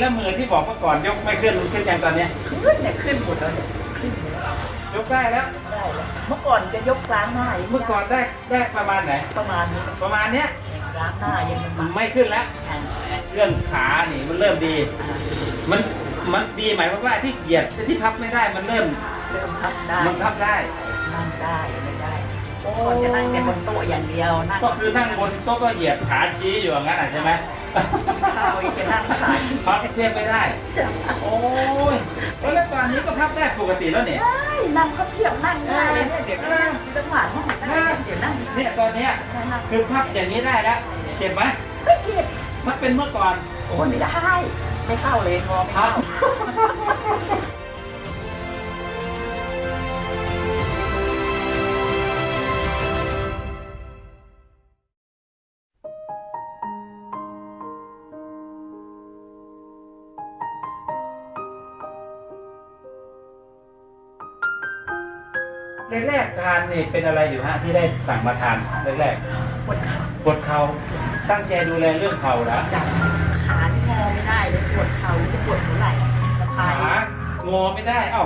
แล้วมือที่บอกเมื่อก่อนยกไม่ขึ้นขึ้นยังตอนเนี้ยขึ้นเนี่ยขึ้นหมดแล้วเนี่ยขึ้นหมดแล้วยกได้แล้วได้แล้วเมื่อก่อนจะยกล้างหน้ายังเมื่อก่อนได้ได้ประมาณไหน ประมาณนี้ประมาณเนี้ยล้างหน้ายังมันไม่ขึ้นแล้วอ่าเรื่องขานี่มันเริ่มดีอ่ามันมันดีหมายความว่าที่เหยียดที่พับไม่ได้มันเริ่มเริ่มพับได้มันพับได้นั่งได้ไม่ได้ก่อนจะนั่งแต่บนโต๊ะอย่างเดียวนั่งก็คือนั่งบนโต๊ะก็เหยียดขาชี้อยู่อย่างนั้นอะใช่ไหม ข้าวอีกจะนั่งขาชี้พับเทียบไม่ได้จะโอ้ยแล้วตอนนี้ก็พับได้ปกติแล้วเนี่ย ได้นั่งเขาเพียบนั่งได้เลยเนี่ยเดี๋ยวนั่งที่ตลาดนั่งได้เดี๋ยวนั่งเนี่ยตอนเนี้ยนั่งคือพับอย่างนี้ได้แล้วเจ็บไหมไม่เจ็บถ้าเป็นเมื่อก่อน โอ้ยไม่ได้ ไม่เข้าเลยงอไม่ครัเข้า แรกๆทานนี่เป็นอะไรอยู่ฮะที่ได้สั่งมาทานแรกปวดขาๆปวดเข่าตั้งใจดูแลเรื่องเข่าแล้วจับขาที่งอไม่ได้เลยปวดเข่าจะปวดหัวไหล่สะพาขายงอไม่ได้เอ้า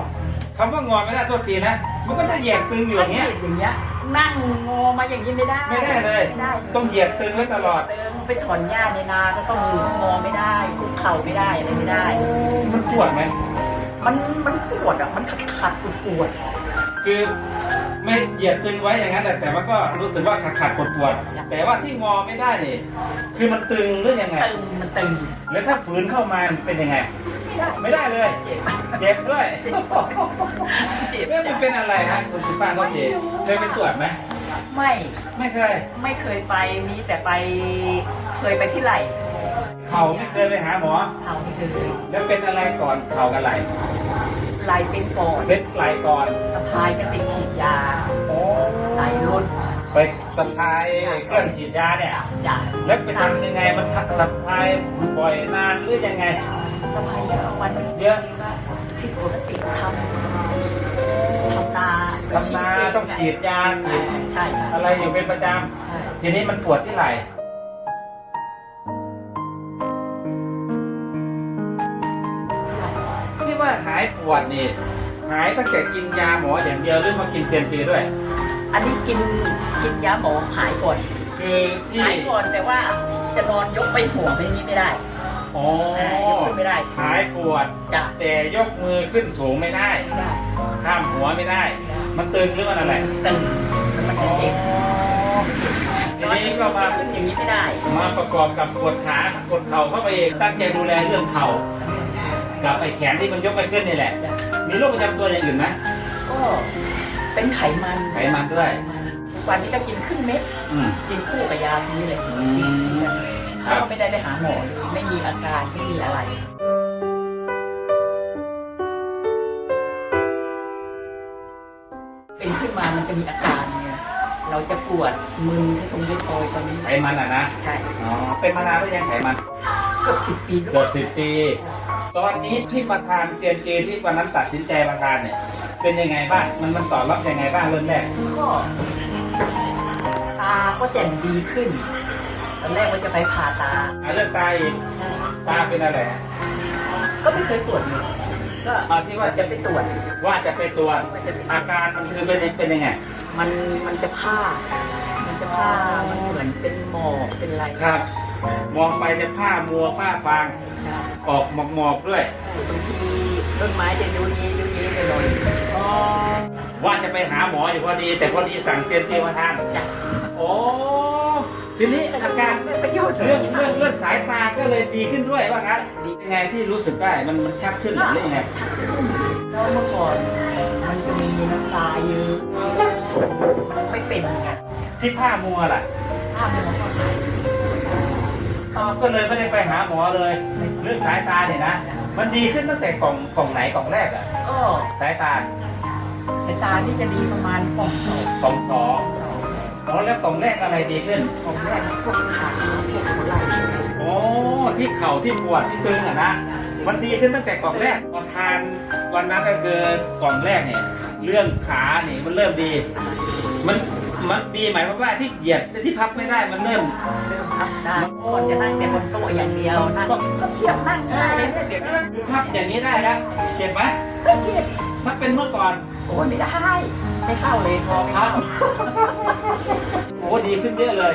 คำว่างอไม่ได้โทษทีนะ มันก็จะเหยียดตึงอยู่อย่างเงี้ย อย่างเงี้ย นั่งงอมาอย่างนี้ไม่ได้ไม่ได้เลย ไม่ได้ต้องเหยียดตึงไว้ตลอด เติมไปถอนหญ้าในนาก็ต้องงอไม่ได้คุกเข่าไม่ได้อะไรไม่ได้ มันปวดไหมมันมันปวดอะมันขัดขัดปวดปวด คือไม่เหยียดตึงไว้อย่างนั้นแต่แต่ว่าก็รู้สึกว่าขาดขาดปวดปวดแต่ว่าที่งอไม่ได้นี่คือมันตึงหรือยังไง ตึงมันตึง แล้วถ้าฝืนเข้ามาเป็นยังไง ไม่ได้ไม่ได้เลยเจ็บเจ็บด้วยเจ็บเอ๊ะมันเป็นอะไรฮะคุณคุณป้าเขาเจ็บเคยไปตรวจไหมไม่ไม่เคย ไม่เคยไปมีแต่ไปเคยไปที่ไหล่เข่าไม่เคยไปหาหมอเข่านี่เคือแล้วเป็นอะไรก่อนเข่ากับไหล่ ไหล่เป็นก่อนเป็นไหล่ก่อนสะพายก็ติดฉีดยาโอ้ไหล่รุดไปสะพายเครื่องฉีดยาเนี่ยจ้ะแล้วไปทำยังไงมันสะพายบ่อยนานหรือยังไงสะพายเยอะวันเยอะสิบปกติทำทำนาทำนาต้องฉีดยาฉีดใช่ใช่อะไรอยู่เป็นประจใช่ำทีนี้มันปวดที่ไหล่ ที่ว่าหายปวดนี่ หายตั้งแต่กินยาหมออย่างเดียวหรือมากินเทียนฟรีด้วย อันนี้กินกินยาหมอหายก่อนคือที่หายก่อนแต่ว่าจะนอนยกไปหัวไปนี้ไม่ได้อ๋ออ่ายกขึ้นไม่ได้ หายปวดจ้ะแต่ยกมือขึ้นสูงไม่ได้ไม่ได้ข้ามหัวไม่ได้ มันตึงหรือมันอะไรตึงแล้วมันจะเจ็บทีนี้ก็มาขึ้นอย่างนี้ไม่ได้ มาประกอบกับปวดขาปวดเข่าเข้าไปเองตั้งใจดูแลเรื่องเข่า กับไอ้แขนที่มันยกไม่ขึ้นนี่แหละ มีโรคประจำตัวอย่างอื่นไหมก็เป็นไขมันไขมันด้วย ทุกวันนี้ก็กินครึ่งเม็ดอืม กินคู่กับยาพวกนี้เลยอืมครัแล้วบก็ไม่ได้ไปหาหมอเลยไม่มีอาการไม่มีอะไร เป็นขึ้นมามันจะมีอาการเนี่ยเราจะปวดมึนที่ตรงที่คอยตอนนี้ไขมันอะนะ ใช่อ๋อ เป็นมานานหรือยังไขมันเกือบสิบปีเกือบสิบปี ตอนนี้ที่ประธานเซียนเจที่วันนั้นตัดสินใจประธานเนี่ย เป็นยังไงบ้างมันมันตอบรับยังไงบ้างเริ่มแรกก็ตาก็แจ่มดีขึ้นตอนแรกว่าจะไปผ่าตาอะเรื่องตาอีกใช่ตาเป็นอะไรฮะก็ไม่เคยตรวจเลยก็อ่าที่ว่าจะไปตรวจ ว่าจะไปตรวจว่าจะไปอาการมันคือเป็นเป็นยังไง มันมันจะผ้ามัน จะผ้ามันเหมือนเป็นหมอกเป็นอะไรครับ มองไปจะผ้ามัวผ้าฟาง ใช่ออกหมอกหมอกๆด้วย บางทีต้นไม้จะยูยียูยีไปหน่อยว่าจะไปหาหมออยู่พอดี แต่พอดีสั่งเซียนเซียมาทานจ้ะโอ้ทีนี้อาการเป็นประโยชน์เรื่องเรื่องเรื่องสายตาก็เลยดีขึ้นด้วยว่างั้นยังไงที่รู้สึกได้มันมันชัดขึ้นหรือยังไงชัดขึ้นแล้วเมื่อก่อนมันจะมีน้ำตาเยอะมันไม่เป็นไง ที่ผ้ามัวล่ะภาพมันก็หายอ๋อก็เลยไม่ได้ไปหาหมอเลยเรื่องสายตาเนี่ยนะมันดีขึ้นตั้งแต่กล่องกล่องไหนกล่องแรกอะก็สายตาสายตานี่จะดีประมาณกล่องสองกล่องสองสองอ๋อแล้วกล่องแรกอะไรดีขึ้นกล่องแรกพวกขาพวกหัวไหล่โอ้ที่เข่าที่ปวดที่ตึงอะนะมันดีขึ้นตั้งแต่กล่องแรกพอทานวันนั้นก็คือกล่องแรกเนี่ย เรื่องขาเนี่ยมันเริ่มดี มัน มันดีหมายความว่าที่เหยียดที่พับไม่ได้มันเริ่มเริ่มพับได้ก่อนจะนั่งแต่บนโต๊ะอย่างเดียวนั่งก็เทียบนั่งได้เลยเนี่ยเดี๋ยวนี้คือพับอย่างนี้ได้แล้วเจ็บไหมไม่เทียบถ้าเป็นเมื่อก่อนโอ้ยไม่ได้ไม่เข้าเลยพอไม่ครัเข้าบโอ้ดีขึ้นเยอะเลย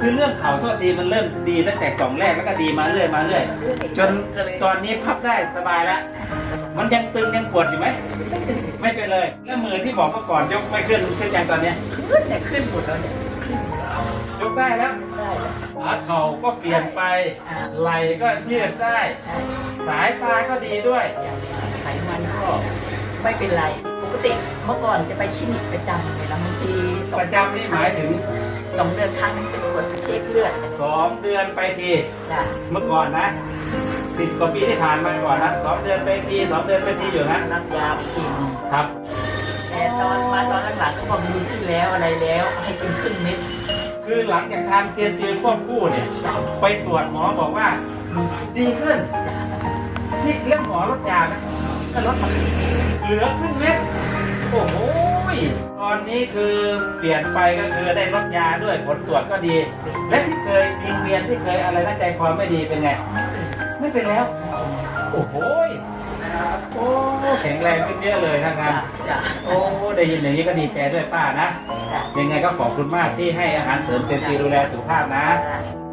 คือเรื่องเข่าโทษทีมันเริ่มดีตั้งแต่กล่องแรกแล้วก็ดีมาเรื่อยมาเรื่อยจนตอนนี้พับได้สบายแล้ว มันยังตึงยังปวดอยู่ไหม ไม่เป็นเลย แล้วมือที่บอกเมื่อก่อนยกไม่ขึ้นขึ้นยังตอนเนี้ยขึ้นเนี่ยขึ้นหมดแล้วเนี่ยขึ้นหมดแล้วยกได้แล้วได้แล้วขาเข่าก็เปลี่ยนไปอ่าไหล่ก็ยืดได้ใช่สายตาก็ดีด้วยไขมันก็ไม่เป็นไร ปกติเมื่อก่อนจะไปคลินิกประจำเลยนะบางทีสองประจำนี่หมายถึงสองเดือนครั้งไปตรวจเช็คเลือดสองเดือนไปทีจ้ะเมื่อก่อนนะ สิบกว่าปีที่ผ่านมาก่อนนะสองเดือนไปทีสองเดือนไปทีอยู่นะรับยาไปกินครับ แต่ตอนมาตอนหลังๆก็บอกดีขึ้นแล้วอะไรแล้ว ให้กินครึ่งเม็ดคือหลังจากทานเซียนจือควบคู่เนี่ยไปตรวจหมอบอกว่า ดีขึ้นจ้ะที่เรื่องหมอลดยาไหมก็ลดมาเหลือครึ่งเม็ดโอ้โหยตอนนี้คือเปลี่ยนไปก็คือได้ลดยาด้วยผลตรวจก็ดี และที่เคยวิงเวียนที่เคยอะไรน่าใจคอไม่ดีเป็นไง ไม่เป็นแล้ว โอ้โหยโอ้แข็งแรงขึ้นเยอะเลยทั้งจ้ะนั้นจ้ะโอ้ได้ยินอย่างนี้ก็ดีใจด้วยป้านะจ้ะยังไงก็ขอบคุณมากที่ให้อาหารเสริมเซนตีดูแลสุขภาพนะ จ้ะ